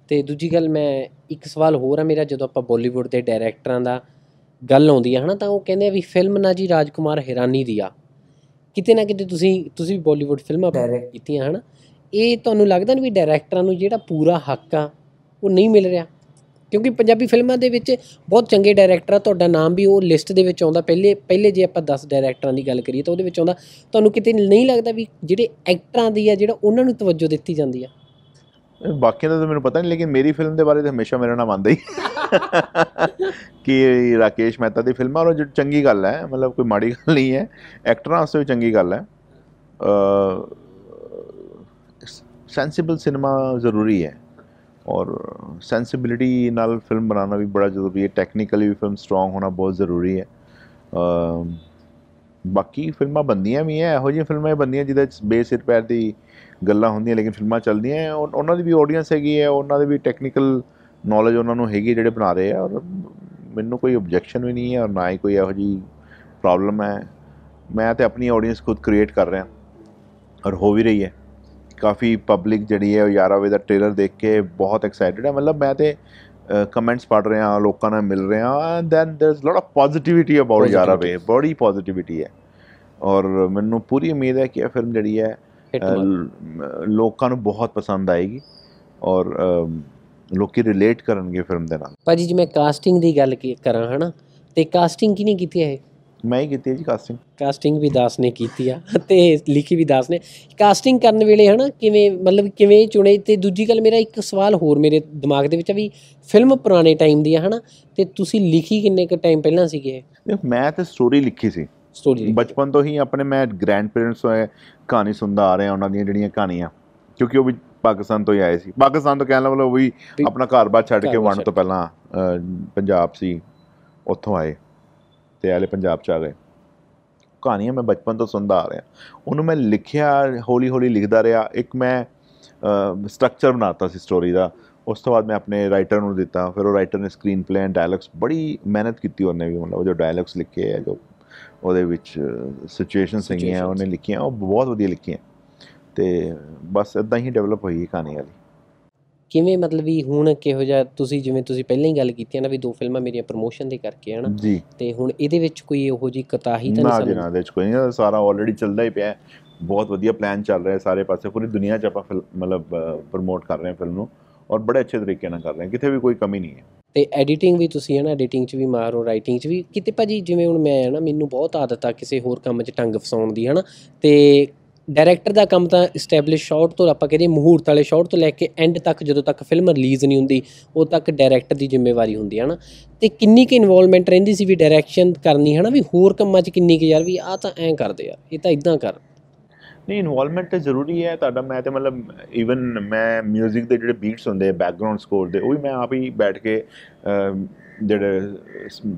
ਤੇ ਦੂਜੀ ਗੱਲ ਮੈਂ ਇੱਕ ਸਵਾਲ ਹੋਰ ਆ ਮੇਰਾ, ਜਦੋਂ ਆਪਾਂ ਬਾਲੀਵੁੱਡ ਦੇ ਡਾਇਰੈਕਟਰਾਂ ਦਾ ਗੱਲ ਆਉਂਦੀ ਹੈ ਹਨਾ, ਤਾਂ ਉਹ ਕਹਿੰਦੇ ਆ ਵੀ ਫਿਲਮ ਨਾ ਜੀ ਰਾਜਕੁਮਾਰ ਹਿਰਾਨੀ ਦੀ ਆ। ਕਿਤੇ ਨਾ ਕਿਤੇ ਤੁਸੀਂ ਤੁਸੀਂ ਵੀ ਬਾਲੀਵੁੱਡ ਫਿਲਮਾਂ ਡਾਇਰੈਕਟ ਕੀਤੀਆਂ ਹਨਾ? ਇਹ ਤੁਹਾਨੂੰ ਲੱਗਦਾ ਨਹੀਂ ਵੀ ਡਾਇਰੈਕਟਰਾਂ ਨੂੰ ਜਿਹੜਾ ਪੂਰਾ ਹੱਕ ਆ ਉਹ ਨਹੀਂ ਮਿਲ ਰਿਹਾ? ਕਿਉਂਕਿ ਪੰਜਾਬੀ ਫਿਲਮਾਂ ਦੇ ਵਿੱਚ ਬਹੁਤ ਚੰਗੇ ਡਾਇਰੈਕਟਰ ਆ ਤੁਹਾਡਾ ਨਾਮ ਵੀ ਉਹ ਲਿਸਟ ਦੇ ਵਿੱਚ ਆਉਂਦਾ। ਪਹਿਲੇ ਪਹਿਲੇ ਜੇ ਆਪਾਂ 10 ਡਾਇਰੈਕਟਰਾਂ ਦੀ ਗੱਲ ਕਰੀਏ ਤਾਂ ਉਹਦੇ ਵਿੱਚ ਆਉਂਦਾ। ਤੁਹਾਨੂੰ ਕਿਤੇ ਨਹੀਂ ਲੱਗਦਾ ਵੀ ਜਿਹੜੇ ਐਕਟਰਾਂ ਦੀ ਆ ਜਿਹੜਾ ਉਹਨਾਂ ਨੂੰ ਤਵੱਜੋ ਦਿੱਤੀ ਜਾਂਦੀ ਆ? ਬਾਕੀਆਂ ਦਾ ਤਾਂ ਮੈਨੂੰ ਪਤਾ ਨਹੀਂ ਲੇਕਿਨ ਮੇਰੀ ਫਿਲਮ ਦੇ ਬਾਰੇ ਤਾਂ ਹਮੇਸ਼ਾ ਮੇਰਾ ਨਾਮ ਆਉਂਦਾ ਹੀ। <laughs> ਕਿ ਰਾਕੇਸ਼ ਮਹਿਤਾ ਦੀ ਫਿਲਮ ਆ ਔਰ ਉਹ ਜਿਹੜੀ ਚੰਗੀ ਗੱਲ ਹੈ ਮਤਲਬ ਕੋਈ ਮਾੜੀ ਗੱਲ ਨਹੀਂ ਹੈ ਐਕਟਰਾਂ ਵਾਸਤੇ ਵੀ ਚੰਗੀ ਗੱਲ ਹੈ। ਸੈਂਸਿਬਲ ਸਿਨੇਮਾ ਜ਼ਰੂਰੀ ਹੈ ਔਰ ਸੈਂਸਿਬਿਲਿਟੀ ਨਾਲ ਫਿਲਮ ਬਣਾਉਣਾ ਵੀ ਬੜਾ ਜ਼ਰੂਰੀ ਹੈ ਟੈਕਨੀਕਲੀ ਵੀ ਫਿਲਮ ਸਟਰੋਂਗ ਹੋਣਾ ਬਹੁਤ ਜ਼ਰੂਰੀ ਹੈ। ਬਾਕੀ ਫਿਲਮਾਂ ਬੰਦੀਆਂ ਵੀ ਹੈ ਇਹੋ ਜਿਹੀਆਂ ਫਿਲਮਾਂ ਬੰਦੀਆਂ ਜਿਹਦੇ ਚ ਬੇਸਿਰ ਪੈਰ ਦੀ ਗੱਲਾਂ ਹੁੰਦੀਆਂ ਲੇਕਿਨ ਫਿਲਮਾਂ ਚੱਲਦੀਆਂ ਉਹਨਾਂ ਦੀ ਵੀ ਆਡੀਅנס ਹੈਗੀ ਹੈ ਉਹਨਾਂ ਦੇ ਵੀ ਟੈਕਨੀਕਲ ਨੌਲੇਜ ਉਹਨਾਂ ਨੂੰ ਹੈਗੀ ਜਿਹੜੇ ਬਣਾ ਰਹੇ ਆ ਔਰ ਮੈਨੂੰ ਕੋਈ ਆਬਜੈਕਸ਼ਨ ਵੀ ਨਹੀਂ ਹੈ ਔਰ ਨਾ ਹੀ ਕੋਈ ਇਹੋ ਜੀ ਪ੍ਰੋਬਲਮ ਹੈ ਮੈਂ ਤੇ ਆਪਣੀ ਆਡੀਅנס ਖੁਦ ਕ੍ਰੀਏਟ ਕਰ ਰਿਹਾ। ਔਰ ਹੋ ਵੀ ਰਹੀ ਹੈ ਕਾਫੀ ਪਬਲਿਕ ਜਿਹੜੀ ਹੈ ਉਹ ਯਾਰਾਵੇ ਦਾ ਟ੍ਰੇਲਰ ਦੇਖ ਕੇ ਬਹੁਤ ਐਕਸਾਈਟਡ ਹੈ ਮਤਲਬ ਮੈਂ ਤੇ ਕਮੈਂਟਸ ਪੜ ਰਿਹਾ ਲੋਕਾਂ ਨਾਲ ਮਿਲ ਰਿਹਾ and then there is lot of positivity about Yaara Ve ਬੜੀ ਪੋਜ਼ਿਟਿਵਿਟੀ ਹੈ ਔਰ ਮੈਨੂੰ ਪੂਰੀ ਉਮੀਦ ਹੈ ਕਿ ਇਹ ਫਿਲਮ ਜਿਹੜੀ ਹੈ ਲੋਕਾਂ ਨੂੰ ਬਹੁਤ ਪਸੰਦ ਆਏਗੀ ਔਰ ਲੋਕੀ ਰਿਲੇਟ ਕਰਨਗੇ ਫਿਲਮ ਦੇ ਨਾਲ। ਭਾਜੀ ਜੇ ਮੈਂ ਕਾਸਟਿੰਗ ਦੀ ਗੱਲ ਕੀ ਕਰਾਂ ਹਨਾ? ਤੇ ਕਾਸਟਿੰਗ ਕਿਹਨੇ ਕੀਤੀ ਹੈ ਮੈਂ ਹੀ ਕੀਤੀ ਹੈ ਜੀ ਕਾਸਟਿੰਗ ਕਾਸਟਿੰਗ ਵੀ ਦਾਸ ਨੇ ਕੀਤੀ ਆ <laughs> ਤੇ ਲਿਖੀ ਵੀ ਦਾਸ ਨੇ। ਕਾਸਟਿੰਗ ਕਰਨ ਵੇਲੇ ਹਨਾ ਕਿਵੇਂ ਮਤਲਬ ਕਿਵੇਂ ਚੁਣੇ? ਤੇ ਦੂਜੀ ਗੱਲ ਮੇਰਾ ਇੱਕ ਸਵਾਲ ਹੋਰ ਮੇਰੇ ਦਿਮਾਗ ਦੇ ਵਿੱਚ ਆ ਵੀ ਫਿਲਮ ਪੁਰਾਣੇ ਟਾਈਮ ਦੀ ਆ ਹਨਾ? ਤੇ ਤੁਸੀਂ ਲਿਖੀ ਕਿੰਨੇ ਕੁ ਟਾਈਮ ਪਹਿਲਾਂ ਸੀਗੇ ਮੈਂ ਤੇ ਸਟੋਰੀ ਲਿਖੀ ਸੀ। ਸਟੋਰੀ ਬਚਪਨ ਤੋਂ ਹੀ ਆਪਣੇ ਮੈਂ ਗ੍ਰੈਂਡ ਪੇਰੈਂਟਸ ਤੋਂ ਕਹਾਣੀ ਸੁਣਦਾ ਆ ਰਿਹਾ ਉਹਨਾਂ ਦੀਆਂ ਜਿਹੜੀਆਂ ਕਹਾਣੀਆਂ। ਕਿਉਂਕਿ ਉਹ ਵੀ ਪਾਕਿਸਤਾਨ ਤੋਂ ਹੀ ਆਏ ਸੀ। ਪਾਕਿਸਤਾਨ ਤੋਂ ਕਹਿਣ ਦਾ ਮਤਲਬ ਉਹ ਵੀ ਆਪਣਾ ਘਰ-ਬਾਰ ਛੱਡ ਕੇ ਵੰਡ ਤੋਂ ਪਹਿਲਾਂ ਪੰਜਾਬ ਸੀ ਉੱਥੋਂ ਆਏ ਤੇ ਆਲੇ ਪੰਜਾਬ ਚ ਆ ਗਏ। ਕਹਾਣੀਆਂ ਮੈਂ ਬਚਪਨ ਤੋਂ ਸੁਣਦਾ ਆ ਰਿਹਾ। ਉਹਨੂੰ ਮੈਂ ਲਿਖਿਆ ਹੌਲੀ ਹੌਲੀ ਲਿਖਦਾ ਰਿਹਾ। ਇੱਕ ਮੈਂ ਸਟਰਕਚਰ ਬਣਾਤਾ ਸੀ ਸਟੋਰੀ ਦਾ। ਉਸ ਤੋਂ ਬਾਅਦ ਮੈਂ ਆਪਣੇ ਰਾਈਟਰ ਨੂੰ ਦਿੱਤਾ। ਫਿਰ ਉਹ ਰਾਈਟਰ ਨੇ ਸਕਰੀਨ ਪਲੇ ਐਂਡ ਡਾਇਲੌਗਸ ਬੜੀ ਮਿਹਨਤ ਕੀਤੀ ਉਹਨੇ ਵੀ। ਮਤਲਬ ਉਹ ਜੋ ਡਾਇਲੌਗਸ ਲਿਖੇ ਆ ਜੋ ਉਹਦੇ ਵਿੱਚ ਸਿਚੁਏਸ਼ਨਸ ਹੈਗੀਆਂ. ਉਹਨੇ ਲਿਖੀਆਂ ਉਹ ਬਹੁਤ ਵਧੀਆ ਲਿਖੀਆਂ। ਤੇ ਬਸ ਇਦਾਂ ਹੀ ਡਿਵੈਲਪ ਹੋਈ ਇਹ ਕਹਾਣੀ ਵਾਲੀ। ਕਿਵੇਂ ਮਤਲਬ ਵੀ ਹੁਣ ਕਿਹੋ ਜਿਹਾ ਤੁਸੀਂ ਜਿਵੇਂ ਤੁਸੀਂ ਪਹਿਲਾਂ ਹੀ ਗੱਲ ਕੀਤੀ ਹੈ ਨਾ ਵੀ ਦੋ ਫਿਲਮਾਂ ਮੇਰੀਆਂ ਪ੍ਰੋਮੋਸ਼ਨ ਦੇ ਕਰਕੇ ਹਨਾ ਜੀ। ਤੇ ਹੁਣ ਇਹਦੇ ਵਿੱਚ ਕੋਈ ਇਹੋ ਜੀ ਕਤਾਹੀ ਤਾਂ ਨਹੀਂ ਜੀ ਸਮਝ ਨਾ ਦੇ ਚ ਕੋਈ ਨਹੀਂ ਸਾਰਾ ਆਲਰੇਡੀ ਚੱਲਦਾ ਹੀ ਪਿਆ ਹੈ। ਬਹੁਤ ਵਧੀਆ ਪਲਾਨ ਚੱਲ ਰਿਹਾ ਹੈ ਸਾਰੇ ਪਾਸੇ ਪੂਰੀ ਦੁਨੀਆ 'ਚ ਆਪਾਂ ਮਤਲਬ ਪ੍ਰਮੋਟ ਕਰ ਰਹੇ ਹਾਂ ਫਿਲਮ ਨੂੰ ਔਰ ਬੜੇ ਅੱਛੇ ਤਰੀਕੇ ਨਾਲ ਕਰ ਰਹੇ ਹਾਂ ਕਿਤੇ ਵੀ ਕੋਈ ਕਮੀ ਨਹੀਂ ਹੈ। ਤੇ ਐਡੀਟਿੰਗ ਵੀ ਤੁਸੀਂ ਹੈ ਨਾ ਐਡੀਟਿੰਗ 'ਚ ਵੀ ਮਾਰੋ ਰਾਈਟਿੰਗ 'ਚ ਵੀ। ਕਿਤੇ ਭਾਜੀ ਜਿਵੇਂ ਹੁਣ ਮੈਂ ਹੈ ਨਾ, ਮੈਨੂੰ ਬਹੁਤ ਆਦਤ ਆ ਕਿਸੇ ਹੋਰ ਕੰਮ 'ਚ ਟੰਗ ਫਸਾਉਣ ਦੀ ਹੈ ਨਾ ਤੇ ਡਾਇਰੈਕਟਰ ਦਾ ਕੰਮ ਤਾਂ ਐਸਟੈਬਲਿਸ਼ ਸ਼ਾਟ ਤੋਂ ਆਪਾਂ ਕਹਿੰਦੇ ਮਹੂਰਤ ਵਾਲੇ ਸ਼ਾਟ ਤੋਂ ਲੈ ਕੇ ਐਂਡ ਤੱਕ ਜਦੋਂ ਤੱਕ ਫਿਲਮ ਰਿਲੀਜ਼ ਨਹੀਂ ਹੁੰਦੀ ਉਦੋਂ ਤੱਕ ਡਾਇਰੈਕਟਰ ਦੀ ਜ਼ਿੰਮੇਵਾਰੀ ਹੁੰਦੀ ਹੈ ਨਾ ਤੇ ਕਿੰਨੀ ਕੁ ਇਨਵੋਲਵਮੈਂਟ ਰਹਿੰਦੀ ਸੀ ਵੀ ਡਾਇਰੈਕਸ਼ਨ ਕਰਨੀ ਹੈ ਨਾ ਵੀ ਹੋਰ ਕੰਮਾਂ 'ਚ ਕਿੰਨੀ ਕੁ ਯਾਰ, ਵੀ ਆਹ ਤਾਂ ਐਂ ਕਰਦੇ ਆ, ਇਹ ਤਾਂ ਇਦਾਂ ਕਰ। ਨਹੀਂ ਇਨਵੋਲਵਮੈਂਟ ਤੇ ਜ਼ਰੂਰੀ ਹੈ ਤੁਹਾਡਾ ਮੈਂ ਤੇ ਮਤਲਬ ਇਵਨ ਮੈਂ 뮤직 ਦੇ ਜਿਹੜੇ ਬੀਟਸ ਹੁੰਦੇ ਬੈਕਗ੍ਰਾਉਂਡ ਸਕੋਰ ਦੇ ਉਹ ਵੀ ਮੈਂ ਆਪ ਹੀ ਬੈਠ ਕੇ ਅਮ, ਜਿਹੜੇ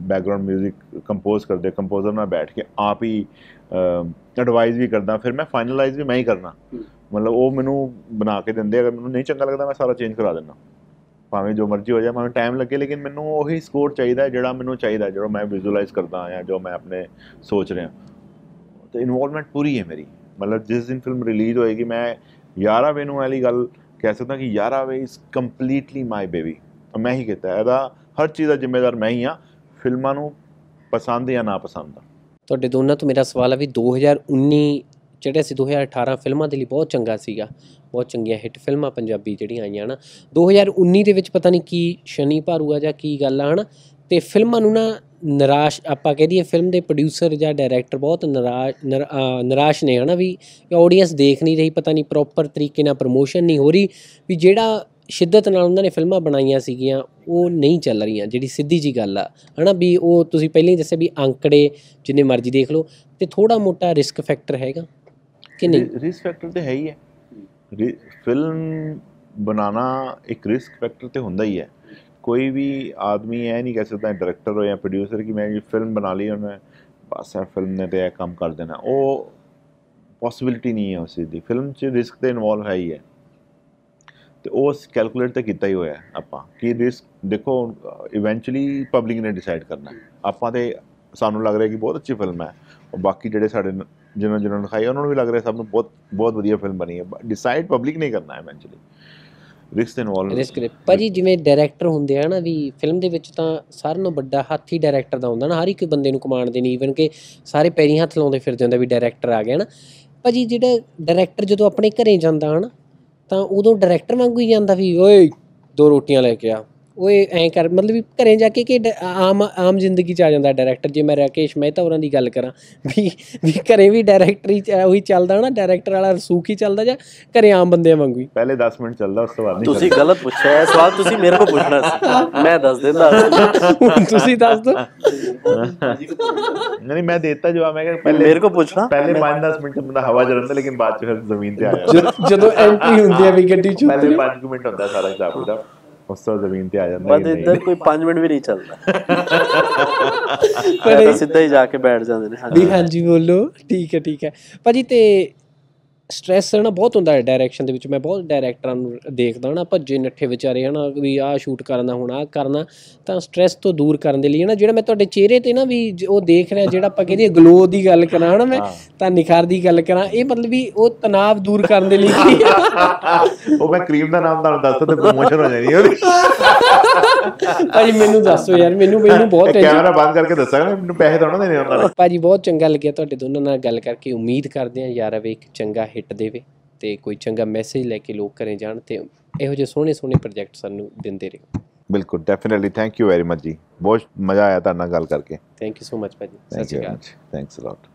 ਬੈਕਗ੍ਰਾਉਂਡ 뮤직 ਕੰਪੋਜ਼ ਕਰਦੇ ਕੰਪੋਜ਼ਰ ਨਾਲ ਬੈਠ ਕੇ ਆਪ ਹੀ ਐਡਵਾਈਸ ਵੀ ਕਰਦਾ ਫਿਰ ਮੈਂ ਫਾਈਨਲਾਈਜ਼ ਵੀ ਮੈਂ ਹੀ ਕਰਨਾ ਮਤਲਬ ਉਹ ਮੈਨੂੰ ਬਣਾ ਕੇ ਦਿੰਦੇ ਅਗਰ ਮੈਨੂੰ ਨਹੀਂ ਚੰਗਾ ਲੱਗਦਾ ਮੈਂ ਸਾਰਾ ਚੇਂਜ ਕਰਾ ਦਿੰਦਾ ਭਾਵੇਂ ਜੋ ਮਰਜ਼ੀ ਹੋ ਜਾਏ ਮੈਨੂੰ ਟਾਈਮ ਲੱਗੇ ਲੇਕਿਨ ਮੈਨੂੰ ਉਹੀ ਸਕੋਰ ਚਾਹੀਦਾ ਹੈ ਜਿਹੜਾ ਮੈਨੂੰ ਚਾਹੀਦਾ ਜਿਹੜਾ ਮੈਂ ਵਿਜ਼ੂਅਲਾਈਜ਼ ਕਰਦਾ ਆ ਜੋ ਮੈਂ ਆਪਣੇ ਸੋਚ ਰਿਹਾ ਤੇ ਇਨਵੋਲਵਮੈਂਟ ਪੂਰੀ ਹੈ ਮੇਰੀ ਮਤਲਬ ਜਿਸ ਦਿਨ ਫਿਲਮ ਰਿਲੀਜ਼ ਹੋਏਗੀ, ਮੈਂ ਯਾਰਾ ਵੇ ਨੂੰ ਵਾਲੀ ਗੱਲ ਕਹਿ ਸਕਦਾ ਕਿ Yaara Ve is completely my baby ਮੈਂ ਹੀ ਕੀਤਾ। ਇਹਦਾ ਹਰ ਚੀਜ਼ ਦਾ ਜ਼ਿੰਮੇਦਾਰ ਮੈਂ ਹੀ ਆ ਫਿਲਮਾਂ ਨੂੰ ਪਸੰਦ ਜਾਂ ਨਾ ਪਸੰਦ। ਤੁਹਾਡੇ ਦੋਨਾਂ ਤੋਂ ਮੇਰਾ ਸਵਾਲ ਹੈ ਵੀ 2019 ਜਿਹੜਾ ਸੀ 2018 ਫਿਲਮਾਂ ਦੇ ਲਈ ਬਹੁਤ ਚੰਗਾ ਸੀਗਾ, ਬਹੁਤ ਚੰਗੀਆਂ ਹਿੱਟ ਫਿਲਮਾਂ ਪੰਜਾਬੀ ਜਿਹੜੀਆਂ ਆਈਆਂ ਨਾ 2019 ਦੇ ਵਿੱਚ ਪਤਾ ਨਹੀਂ ਕੀ ਸ਼ਨੀ ਭਾਰੂ ਆ ਜਾਂ ਕੀ ਗੱਲ ਆ, ਹਨਾ? ਤੇ ਫਿਲਮਾਂ ਨੂੰ ਨਾ ਨਿਰਾਸ਼, ਆਪਾਂ ਕਹਿ ਦਈਏ ਫਿਲਮ ਦੇ ਪ੍ਰੋਡਿਊਸਰ ਜਾਂ ਡਾਇਰੈਕਟਰ ਬਹੁਤ ਨਿਰਾਸ਼ ਨਿਰਾਸ਼ ਨੇ ਹਨਾ ਵੀ ਆਡੀਅנס ਦੇਖ ਨਹੀਂ ਰਹੀ, ਪਤਾ ਨਹੀਂ ਪ੍ਰੋਪਰ ਤਰੀਕੇ ਨਾਲ ਪ੍ਰੋਮੋਸ਼ਨ ਨਹੀਂ ਹੋ ਰਹੀ, ਵੀ ਜਿਹੜਾ ਸ਼ਿੱਦਤ ਨਾਲ ਉਹਨਾਂ ਨੇ ਫਿਲਮਾਂ ਬਣਾਈਆਂ ਸੀਗੀਆਂ, ਉਹ ਨਹੀਂ ਚੱਲ ਰਹੀਆਂ, ਜਿਹੜੀ ਸਿੱਧੀ ਜੀ ਗੱਲ ਆ, ਹਨਾ ਵੀ ਉਹ ਤੁਸੀਂ ਪਹਿਲਾਂ ਹੀ ਦੱਸਿਆ ਵੀ ਅੰਕੜੇ ਜਿੰਨੇ ਮਰਜ਼ੀ ਦੇਖ ਲਓ, ਤੇ ਥੋੜਾ ਮੋਟਾ ਰਿਸਕ ਫੈਕਟਰ ਹੈਗਾ ਕਿ ਨਹੀਂ? ਰਿਸਕ ਫੈਕਟਰ ਤੇ ਹੈ ਹੀ ਹੈ। ਫਿਲਮ ਬਣਾਉਣਾ ਇੱਕ ਰਿਸਕ ਫੈਕਟਰ ਤੇ ਹੁੰਦਾ ਹੀ ਹੈ। ਕੋਈ ਵੀ ਆਦਮੀ ਇਹ ਨਹੀਂ ਕਹਿ ਸਕਦਾ ਡਾਇਰੈਕਟਰ ਹੋ ਜਾਂ ਪ੍ਰੋਡਿਊਸਰ ਕਿ ਮੈਂ ਇਹ ਫਿਲਮ ਬਣਾ ਲਈ ਉਹਨੇ ਬਸ ਇਹ ਫਿਲਮ ਨੇ ਤੇ ਇਹ ਕੰਮ ਕਰ ਦੇਣਾ। ਉਹ ਪੋਸਿਬਿਲਿਟੀ ਨਹੀਂ ਹੈ ਉਸ ਚੀਜ਼ ਦੀ। ਫਿਲਮ 'ਚ ਰਿਸਕ ਤੇ ਇਨਵੋਲਵ ਹੈ ਹੀ ਹੈ। ਤੇ ਉਹ ਕੈਲਕੂਲੇਟ ਤਾਂ ਕੀਤਾ ਹੀ ਹੋਇਆ ਆਪਾਂ। ਕਿ ਰਿਸਕ ਦੇਖੋ ਇਵੈਂਚੁਅਲੀ ਪਬਲਿਕ ਨੇ ਡਿਸਾਈਡ ਕਰਨਾ ਆਪਾਂ ਤੇ ਸਾਨੂੰ ਲੱਗ ਰਿਹਾ ਕਿ ਬਹੁਤ ਅੱਛੀ ਫਿਲਮ ਹੈ। ਉਹ ਬਾਕੀ ਜਿਹੜੇ ਸਾਡੇ ਨ- ਜਿਹਨਾਂ ਜਿਹਨਾਂ ਨੇ ਦਿਖਾਈ ਉਹਨਾਂ ਨੂੰ ਵੀ ਲੱਗ ਰਿਹਾ ਸਭ ਨੂੰ ਬਹੁਤ ਬਹੁਤ ਵਧੀਆ ਫਿਲਮ ਬਣੀ ਹੈ। ਡਿਸਾਈਡ ਪਬਲਿਕ ਨੇ ਕਰਨਾ ਹੈ ਇਵੈਂਚੁਅਲੀ ਰਿਸਕ ਇਨਵੋਲਵ ਰਿਸਕ ਭਾਜੀ ਜਿਵੇਂ ਡਾਇਰੈਕਟਰ ਹੁੰਦੇ ਆ ਨਾ ਵੀ ਫਿਲਮ ਦੇ ਵਿੱਚ ਤਾਂ ਸਾਰਿਆਂ ਨਾਲੋਂ ਵੱਡਾ ਹੱਥ ਹੀ ਡਾਇਰੈਕਟਰ ਦਾ ਹੁੰਦਾ ਨਾ ਹਰ ਇੱਕ ਬੰਦੇ ਨੂੰ ਕਮਾਂਡ ਦੇਣੀ ਈਵਨ ਕਿ ਸਾਰੇ ਪੈਰੀਂ ਹੱਥ ਲਾਉਂਦੇ ਫਿਰਦੇ ਹੁੰਦੇ ਵੀ ਡਾਇਰੈਕਟਰ ਆ ਗਿਆ ਨਾ ਭਾਜੀ ਜਿਹੜਾ ਡਾਇਰੈਕਟਰ ਜਦੋਂ ਆਪਣੇ ਘਰੇ ਜਾਂਦਾ ਹਨ ਤਾਂ ਉਦੋਂ ਡਾਇਰੈਕਟਰ ਵਾਂਗੂ ਹੀ ਜਾਂਦਾ ਵੀ ਓਏ ਦੋ ਰੋਟੀਆਂ ਲੈ ਕੇ ਆ। ਓਏ ਐਂ ਕਰ ਮਤਲਬ ਵੀ ਘਰੇ ਜਾ ਕੇ ਕਿ ਆਮ ਆਮ ਜ਼ਿੰਦਗੀ ਚ ਆ ਜਾਂਦਾ ਡਾਇਰੈਕਟਰ ਜੇ ਮੈਂ ਰਾਕੇਸ਼ ਮਹਿਤਾ ਹੋਰਾਂ ਦੀ ਗੱਲ ਕਰਾਂ ਵੀ ਵੀ ਘਰੇ ਵੀ ਡਾਇਰੈਕਟਰੀ ਚ ਉਹੀ ਚੱਲਦਾ ਨਾ ਡਾਇਰੈਕਟਰ ਵਾਲਾ ਰਸੂਖ ਹੀ ਚੱਲਦਾ ਜਾਂ ਘਰੇ ਆਮ ਬੰਦਿਆਂ ਵਾਂਗੂ ਹੀ? ਪਹਿਲੇ 10 ਮਿੰਟ ਚੱਲਦਾ ਉਸ ਤੋਂ ਬਾਅਦ ਨਹੀਂ ਤੁਸੀਂ ਗਲਤ ਪੁੱਛਿਆ ਸਵਾਲ ਤੁਸੀਂ ਮੇਰੇ ਕੋਲ ਪੁੱਛਣਾ ਸੀ। ਮੈਂ ਦੱਸ ਦਿੰਦਾ। ਤੁਸੀਂ ਦੱਸ ਚੱਲਦਾ। ਨਹੀਂ ਮੈਂ ਦੇਤਾ ਜਵਾਬ ਮੈਂ ਕਿਹਾ ਪਹਿਲੇ ਮੇਰੇ ਕੋਲ ਪੁੱਛਣਾ। ਪਹਿਲੇ 5-10 ਮਿੰਟ ਬੰਦਾ ਹਵਾ ਚ ਰਹਿੰਦਾ ਲੇਕਿਨ ਬਾਅਦ ਚ ਫਿਰ ਜ਼ਮੀਨ ਤੇ ਆ ਜਾਂਦਾ। ਜਦ- ਜਦੋਂ ਐਂਟਰੀ ਹੁੰਦੀ ਹੈ ਵੀ ਗੱਡੀ ਚ ਪਹਿਲੇ 5 ਮਿੰਟ ਹੁੰਦਾ ਸਾਰਾ ਹਿਸਾਬ ਦਾ ਉਸ ਤੋਂ ਜ਼ਮੀਨ ਤੇ ਆ ਜਾਂਦਾ ਬਸ। ਇੱਧਰ ਕੋਈ 5 ਮਿੰਟ ਵੀ ਨਹੀਂ ਚੱਲਦਾ। ਪਰ ਸਿੱਧਾ ਹੀ ਜਾ ਕੇ ਬੈਠ ਜਾਂਦੇ ਨੇ ਵੀ ਹਾਂਜੀ ਬੋਲੋ। ਠੀਕ ਹੈ ਠੀਕ ਹੈ। ਭਾਜੀ ਤੇ ਸਟ੍ਰੈਸ ਨਾ ਬਹੁਤ ਹੁੰਦਾ ਹੈ ਡਾਇਰੈਕਸ਼ਨ ਦੇ ਵਿੱਚ। ਮੈਂ ਬਹੁਤ ਡਾਇਰੈਕਟਰਾਂ ਨੂੰ ਦੇਖਦਾ ਨਾ ਭੱਜੇ ਨੱਠੇ ਵਿਚਾਰੇ ਹਨਾ ਵੀ ਆਹ ਸ਼ੂਟ ਕਰਨਾ ਹੁਣ ਆਹ ਕਰਨਾ ਤਾਂ ਸਟ੍ਰੈਸ ਤੋਂ ਦੂਰ ਕਰਨ ਦੇ ਲਈ ਨਾ ਜਿਹੜਾ ਮੈਂ ਤੁਹਾਡੇ ਚਿਹਰੇ ਤੇ ਨਾ ਵੀ ਉਹ ਦੇਖ ਰਿਹਾ ਜਿਹੜਾ ਆਪਾਂ ਕਹਿੰਦੇ ਗਲੋ ਦੀ ਗੱਲ ਕਰਾਂ ਹਨਾ ਮੈਂ ਤਾਂ ਨਿਖਾਰ ਦੀ ਗੱਲ ਕਰਾਂ ਇਹ ਮਤਲਬ ਵੀ ਉਹ ਤਣਾਅ ਦੂਰ ਕਰਨ ਦੇ ਲਈ। <laughs> ਉਹ ਮੈਂ ਕਰੀਮ ਦਾ ਨਾਮ ਤੁਹਾਨੂੰ ਦੱਸਦਾ ਤੇ ਪ੍ਰੋਮੋਸ਼ਨ ਹੋ ਜਾਣੀ ਉਹਦੀ। <laughs> ਭਾਜੀ ਮੈਨੂੰ ਦੱਸੋ ਯਾਰ ਮੈਨੂੰ ਮੈਨੂੰ ਬਹੁਤ ਟੈਨਸ਼ਨ ਕੈਮਰਾ ਬੰਦ ਕਰਕੇ ਦੱਸਾਂਗਾ ਮੈਨੂੰ ਪੈਸੇ ਤਾਂ ਉਹਨਾਂ ਦੇ ਨੇ ਉਹਨਾਂ ਨੇ ਭਾਜੀ ਬਹੁਤ ਚੰਗਾ ਲੱਗਿਆ ਤੁਹਾਡੇ ਦੋਨਾਂ ਨਾਲ ਗੱਲ ਕਰਕੇ। ਉਮੀਦ ਕਰਦੇ ਹਾਂ ਯਾਰ ਅਵੇ ਇੱਕ ਚੰਗਾ ਹਿੱਟ ਦੇਵੇ ਤੇ ਕੋਈ ਚੰਗਾ ਮੈਸੇਜ ਲੈ ਕੇ ਲੋਕ ਘਰੇ ਜਾਣ ਤੇ ਇਹੋ ਜਿਹੇ ਸੋਹਣੇ ਸੋਹਣੇ ਪ੍ਰੋਜੈਕਟ ਸਾਨੂੰ ਦਿੰਦੇ ਰਹੋ। ਬਿਲਕੁਲ definitely thank you very much ji. ਬਹੁਤ ਮਜ਼ਾ ਆਇਆ ਤੁਹਾਡੇ ਨਾਲ ਗੱਲ ਕਰਕੇ। ਥੈਂਕ ਯੂ ਸੋ ਮਚ ਭਾਜੀ। ਸਤਿ ਸ਼੍ਰੀ ਅਕਾਲ। Thanks a lot